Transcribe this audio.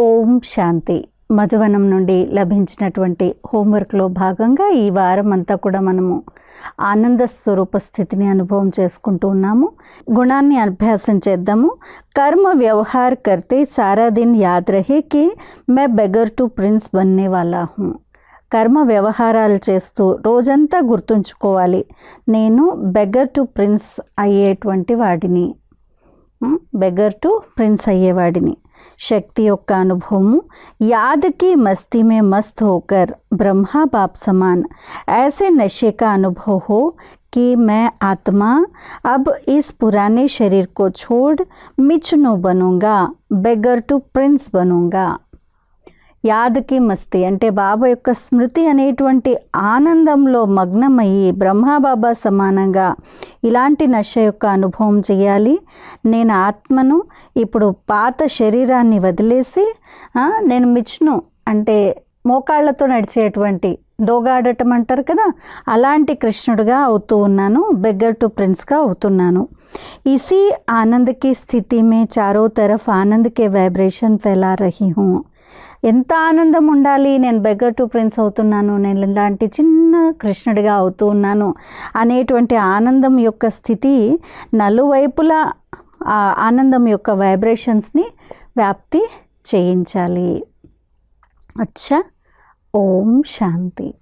ఓం శాంతి. మధువనం నుండి లభించినటువంటి హోంవర్క్లో భాగంగా ఈ వారం అంతా కూడా మనము ఆనంద స్వరూప స్థితిని అనుభవం చేసుకుంటూ ఉన్నాము. గుణాన్ని అభ్యాసం చేద్దాము. కర్మ వ్యవహార్ కర్తే సారా దిన్ యాద్ రహే కి మే బెగర్ టు ప్రిన్స్ బన్నే వాలా హూ కర్మ వ్యవహారాలు చేస్తూ రోజంతా గుర్తుంచుకోవాలి. నేను బెగర్ టు ప్రిన్స్ అయ్యేటువంటి వాడిని. Beggar to prince అయ్యేవాడిని. శక్తి యొక్క అనుభవము याद की मस्ती में मस्त होकर ब्रह्मा बाप समान ऐसे नशे का अनुभव हो कि मैं आत्मा अब इस पुराने शरीर को छोड़ मिचनो बनूंगा बेगर टू प्रिंस बनूंगा యాదకి మస్తి అంటే బాబా యొక్క స్మృతి అనేటువంటి ఆనందంలో మగ్నమయ్యి బ్రహ్మాబాబా సమానంగా ఇలాంటి నశ యొక్క అనుభవం చేయాలి నేను ఆత్మను ఇప్పుడు పాత శరీరాన్ని వదిలేసి ఆ, నేను మిచ్ను అంటే మోకాళ్ళతో నడిచేటువంటి దోగాడటం అంటారు కదా అలాంటి కృష్ణుడిగా అవుతూ ఉన్నాను బెగ్గర్ టు ప్రిన్స్గా అవుతున్నాను इसी आनंद की स्थिति में चारों तरफ आनंद के वाइब्रेशन फैला रही हूँ ఎంత ఆనందం ఉండాలి నేను బెగ్గర్ టు ప్రిన్స్ అవుతున్నాను. నేను ఇలాంటి చిన్న కృష్ణుడిగా అవుతూ ఉన్నాను అనేటువంటి ఆనందం యొక్క స్థితి నలువైపులా ఆనందం యొక్క వైబ్రేషన్స్ని వ్యాప్తి చేయించాలి. అచ్చా. ఓం శాంతి.